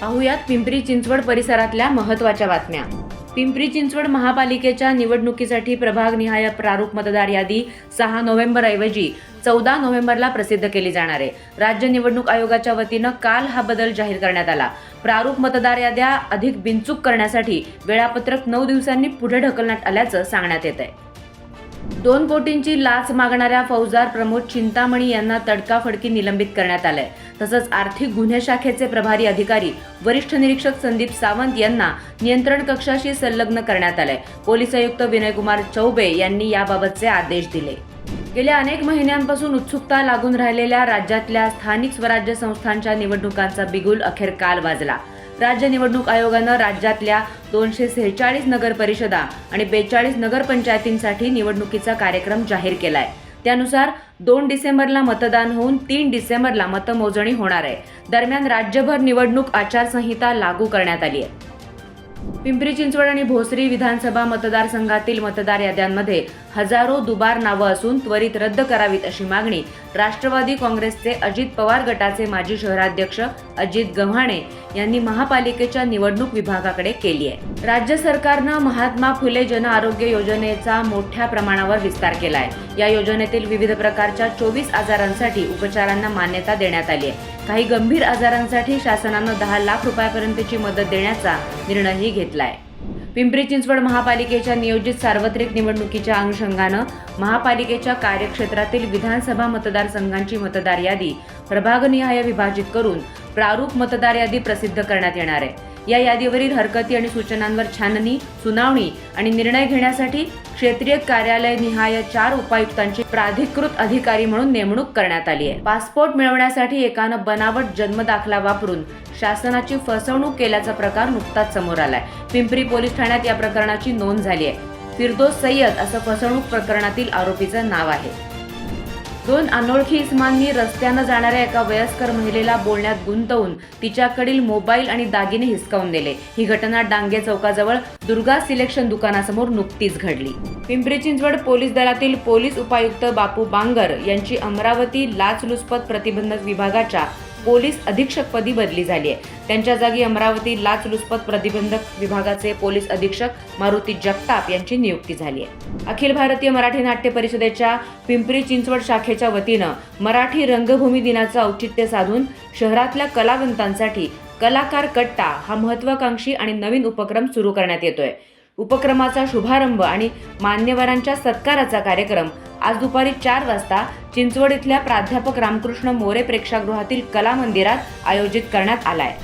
पाहुयात पिंपरी चिंचवड परिसरातल्या महत्त्वाच्या बातम्या. पिंपरी चिंचवड महापालिकेच्या निवडणुकीसाठी प्रभागनिहाय प्रारूप मतदार यादी सहा नोव्हेंबर ऐवजी चौदा नोव्हेंबरला प्रसिद्ध केली जाणार आहे. राज्य निवडणूक आयोगाच्या वतीनं काल हा बदल जाहीर करण्यात आला. प्रारूप मतदार याद्या अधिक बिनचूक करण्यासाठी वेळापत्रक नऊ दिवसांनी पुढे ढकलण्यात आल्याचं सांगण्यात येत आहे. दोन कोटींची लाच मागणाऱ्या फौजदार प्रमोद चिंतामणी यांना तडकाफडकी निलंबित करण्यात आलंय. तसंच आर्थिक गुन्हे शाखेचे प्रभारी अधिकारी वरिष्ठ निरीक्षक संदीप सावंत यांना नियंत्रण कक्षाशी संलग्न करण्यात आलंय. पोलीस आयुक्त विनयकुमार चौबे यांनी याबाबतचे आदेश दिले. गेल्या अनेक महिन्यांपासून उत्सुकता लागून राहिलेल्या राज्यातल्या स्थानिक स्वराज्य संस्थांच्या निवडणुकांचा बिगुल अखेर काल वाजला. राज्य निवडणूक आयोगानं राज्यातल्या दोनशे सेहेचाळीस नगर परिषदा आणि बेचाळीस नगरपंचायतींसाठी निवडणुकीचा कार्यक्रम जाहीर केलाय. त्यानुसार दोन डिसेंबरला मतदान होऊन तीन डिसेंबरला मतमोजणी होणार आहे. दरम्यान राज्यभर निवडणूक आचारसंहिता लागू करण्यात आली आहे. पिंपरी चिंचवड आणि भोसरी विधानसभा मतदारसंघातील मतदार याद्यांमध्ये हजारो दुबार नावं असून त्वरित रद्द करावीत अशी मागणी राष्ट्रवादी काँग्रेसचे अजित पवार गटाचे माजी शहराध्यक्ष अजित गव्हाणे यांनी महापालिकेच्या निवडणूक विभागाकडे केली आहे. राज्य सरकारनं महात्मा फुले जन आरोग्य योजनेचा मोठ्या प्रमाणावर विस्तार केला आहे या योजनेतील विविध प्रकारच्या चोवीस आजारांसाठी उपचारांना मान्यता देण्यात आली आहे. काही गंभीर आजारांसाठी शासनानं दहा लाख रुपयापर्यंतची मदत देण्याचा निर्णयही घेतलाय. पिंपरी चिंचवड महापालिकेच्या नियोजित सार्वत्रिक निवडणुकीच्या अनुषंगानं महापालिकेच्या कार्यक्षेत्रातील विधानसभा मतदारसंघांची मतदार यादी प्रभागनिहाय विभाजित करून प्रारूप मतदार यादी प्रसिद्ध करण्यात येणार आहे. या यादीवरील हरकती आणि सूचनांवर छाननी सुनावणी आणि निर्णय घेण्यासाठी क्षेत्रीय कार्यालय निहाय चार उपायुक्तांची प्राधिकृत अधिकारी म्हणून नेमणूक करण्यात आली आहे. पासपोर्ट मिळवण्यासाठी एकानं बनावट जन्मदाखला वापरून शासनाची फसवणूक केल्याचा प्रकार नुकताच समोर आलाय. पिंपरी पोलीस ठाण्यात या प्रकरणाची नोंद झाली आहे. फिरदोस सय्यद असं फसवणूक प्रकरणातील आरोपीचं नाव आहे. दोन अनोळखी इसमांनी रस्त्यानं जाणाऱ्या एका वयस्कर महिलेला बोलण्यात गुंतवून तिच्याकडील मोबाईल आणि दागिने हिसकावून दिले. ही घटना डांगे चौकाजवळ दुर्गा सिलेक्शन दुकानासमोर नुकतीच घडली. पिंपरी चिंचवड पोलीस दलातील पोलीस उपायुक्त बापू बांगर यांची अमरावती लाचलुचपत प्रतिबंधक विभागाच्या पोलीस अधीक्षकपदी बदली झाली आहे. त्यांच्या जागी अमरावती लाचलुचपत प्रतिबंधक विभागाचे पोलीस अधीक्षक मारुती जगताप यांची नियुक्ती झाली आहे. अखिल भारतीय मराठी नाट्य परिषदेच्या पिंपरी चिंचवड शाखेच्या वतीनं मराठी रंगभूमी दिनाचं औचित्य साधून शहरातल्या कलावंतांसाठी कलाकार कट्टा हा महत्वाकांक्षी आणि नवीन उपक्रम सुरू करण्यात येतोय. उपक्रमाचा शुभारंभ आणि मान्यवरांच्या सत्काराचा कार्यक्रम. आज दुपारी चार वाजता चिंचवड इथल्या प्राध्यापक रामकृष्ण मोरे प्रेक्षागृहातील कला मंदिरात आयोजित करण्यात आलाय.